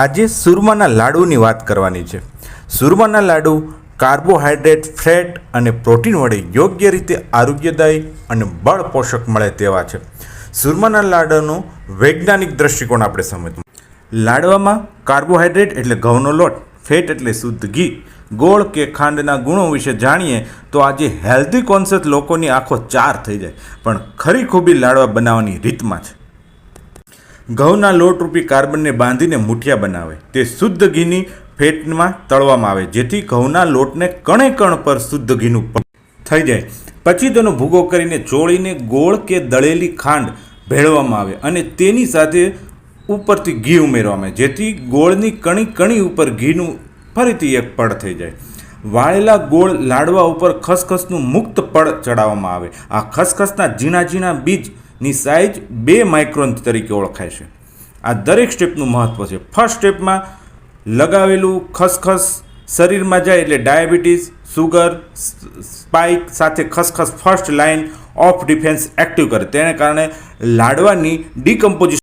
આજે સુરમાના લાડુની વાત કરવાની છે. સુરમાના લાડુ કાર્બોહાઈડ્રેટ ફેટ અને પ્રોટીન વડે યોગ્ય રીતે આરોગ્યદાયી અને બળ પોષક મળે તેવા છે. સુરમાના લાડુનો વૈજ્ઞાનિક દ્રષ્ટિકોણ આપણે સમજવું. લાડવામાં કાર્બોહાઈડ્રેટ એટલે ઘઉંનો લોટ, ફેટ એટલે શુદ્ધ ઘી. ગોળ કે ખાંડના ગુણો વિશે જાણીએ તો આજે હેલ્ધી કોન્સેપ્ટ લોકોની આંખો ચાર થઈ જાય. પણ ખરી ખૂબી લાડવા બનાવવાની રીતમાં છે. ઘઉંના લોટરૂપી કાર્બનને બાંધીને મુઠિયા બનાવે. તે શુદ્ધ ઘીની ફેટમાં તળવામાં આવે, જેથી ઘઉંના લોટને કણે કણ પર શુદ્ધ ઘીનું થઈ જાય. પછી તેનો ભૂગો કરીને ચોળીને ગોળ કે દળેલી ખાંડ ભેળવામાં આવે અને તેની સાથે ઉપરથી ઘી ઉમેરવામાં આવે, જેથી ગોળની કણી કણી ઉપર ઘીનું ફરીથી એક પડ થઈ જાય. વાળેલા ગોળ લાડવા ઉપર ખસખસનું મુક્ત પડ ચડાવવામાં આવે. આ ખસખસના ઝીણા ઝીણા બીજની સાઇઝ બે માઇક્રોન તરીકે ઓળખાય છે. આ દરેક સ્ટેપનું મહત્ત્વ છે. ફર્સ્ટ સ્ટેપમાં લગાવેલું ખસખસ શરીરમાં જાય એટલે ડાયાબિટીસ, સુગર સ્પાઇક સાથે ખસખસ first line of defence active કરે. તેને કારણે લાડવાની ડિકમ્પોઝિશન